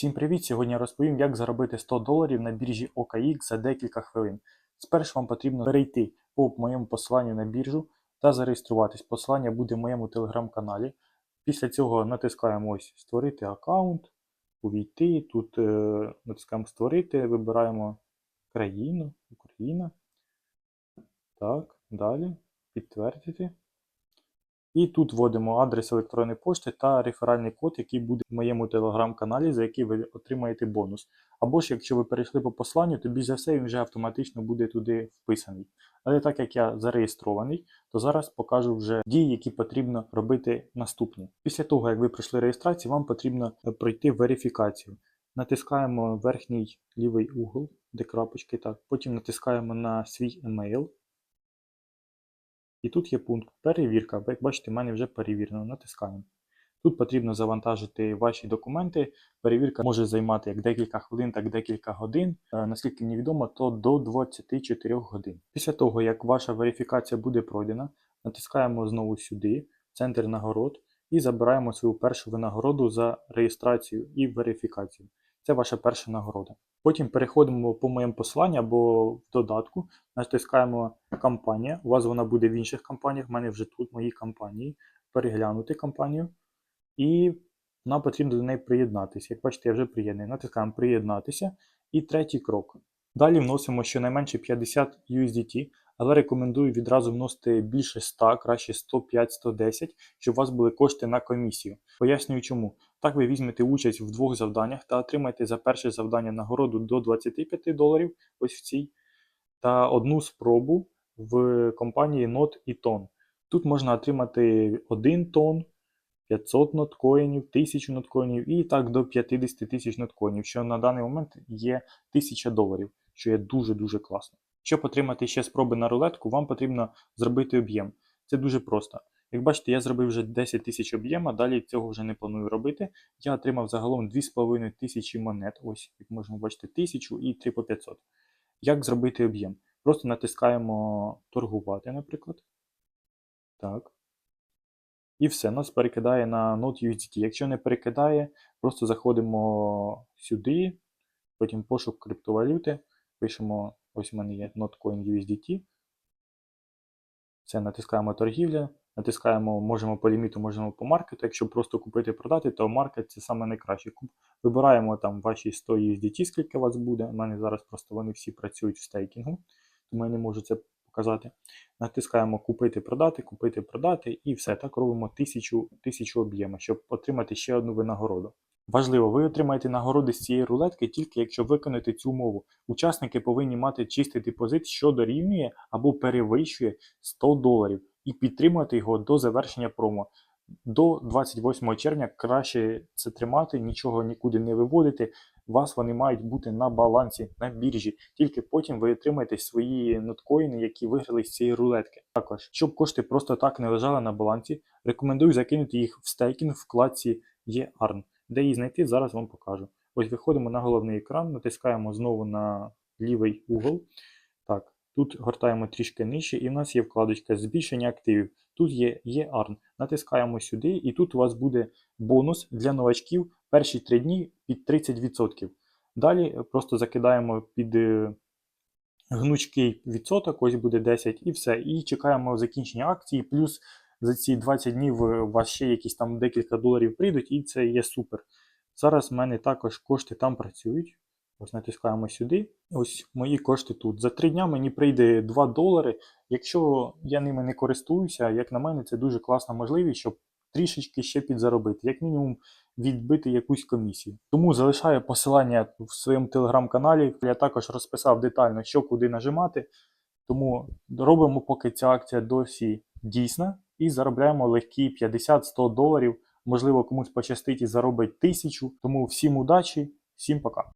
Всім привіт! Сьогодні я розповім, як заробити 100 доларів на біржі OKX за декілька хвилин. Спершу вам потрібно перейти по моєму посиланню на біржу та зареєструватись. Посилання буде в моєму телеграм-каналі. Після цього натискаємо ось Створити аккаунт, увійти. Тут е, натискаємо Створити, вибираємо країну, Україна. Так, далі. Підтвердити. І тут вводимо адрес електронної пошти та реферальний код, який буде в моєму телеграм-каналі, за який ви отримаєте бонус. Або ж якщо ви перейшли по посланню, то більш за все він вже автоматично буде туди вписаний. Але так як я зареєстрований, то зараз покажу вже дії, які потрібно робити наступні. Після того, як ви пройшли реєстрацію, вам потрібно пройти верифікацію. Натискаємо верхній лівий угол, де крапочки, так. потім натискаємо на свій емейл. І тут є пункт перевірка. Як бачите, в мене вже перевірено. Натискаємо. Тут потрібно завантажити ваші документи. Перевірка може займати як декілька хвилин, так і декілька годин. Е, Наскільки мені відомо, то до 24 годин. Після того, як ваша верифікація буде пройдена, натискаємо знову сюди, в центр нагород, і забираємо свою першу винагороду за реєстрацію і верифікацію. Це ваша перша нагорода. Потім переходимо по моєму посланню або в додатку, натискаємо кампанія. У вас вона буде в інших компаніях, в мене вже тут мої компанії. Переглянути компанію. І нам потрібно до неї приєднатися. Як бачите, я вже приєднаний. Натискаємо приєднатися. І третій крок. Далі вносимо щонайменше 50 USDT, але рекомендую відразу вносити більше 100, краще 105-110, щоб у вас були кошти на комісію. Пояснюю чому. Так ви візьмете участь в двох завданнях та отримаєте за перше завдання нагороду до 25 доларів, ось в цій, та одну спробу в компанії Not і Ton. Тут можна отримати 1 тон, 500 ноткоїнів, 1000 ноткоїнів і так до 50 тисяч ноткоїнів, що на даний момент є 1000 доларів, що є дуже-дуже класно. Щоб отримати ще спроби на рулетку, вам потрібно зробити об'єм. Це дуже просто. Як бачите, я зробив вже 10 тисяч об'єма, далі цього вже не планую робити. Я отримав загалом 2,5 тисячі монет. Ось, як можемо бачити, 1000 і 3 по 500. Як зробити об'єм? Просто натискаємо торгувати, наприклад. Так. І все, нас перекидає на Node USDT. Якщо не перекидає, просто заходимо сюди, потім пошук криптовалюти, пишемо, ось у мене є Notcoin USDT. Це натискаємо торгівля, натискаємо, можемо по ліміту, можемо по маркету. Якщо просто купити продати, то маркет це саме найкраще. Вибираємо там ваші 100 USDT, скільки у вас буде. У мене зараз просто вони всі працюють в стейкінгу, тому я не можу це показати. Натискаємо купити, продати, купити, продати, і все. Так робимо 1000, 1000 об'єму, щоб отримати ще одну винагороду. Важливо, ви отримаєте нагороди з цієї рулетки тільки якщо виконаєте цю умову. Учасники повинні мати чистий депозит, що дорівнює або перевищує 100 доларів, і підтримувати його до завершення промо. До 28 червня краще це тримати, нічого нікуди не виводити. Вас вони мають бути на балансі на біржі. Тільки потім ви отримаєте свої ноткоїни, які виграли з цієї рулетки. Також, щоб кошти просто так не лежали на балансі, рекомендую закинути їх в стейкінг в вкладці EARN. Де її знайти, зараз вам покажу. Ось виходимо на головний екран, натискаємо знову на лівий угол. Так, тут гортаємо трішки нижче, і в нас є вкладочка збільшення активів. Тут є EARN. Натискаємо сюди, і тут у вас буде бонус для новачків перші 3 дні під 30%. Далі просто закидаємо під е, гнучкий відсоток, ось буде 10 і все. І чекаємо закінчення акції, плюс за ці 20 днів е, у вас ще якісь там декілька доларів прийдуть, і це є супер. Зараз в мене також кошти там працюють. Ось натискаємо сюди. Ось мої кошти тут. За 3 дня мені прийде 2 долари. Якщо я ними не користуюся, як на мене, це дуже класна можливість, щоб трішечки ще підзаробити, як мінімум відбити якусь комісію. Тому залишаю посилання в своєму телеграм-каналі. Я також розписав детально, що куди нажимати. Тому робимо, поки ця акція досі дійсна, і заробляємо легкі 50-100 доларів. Можливо, комусь пощастить і заробить тисячу. Тому всім удачі, всім пока.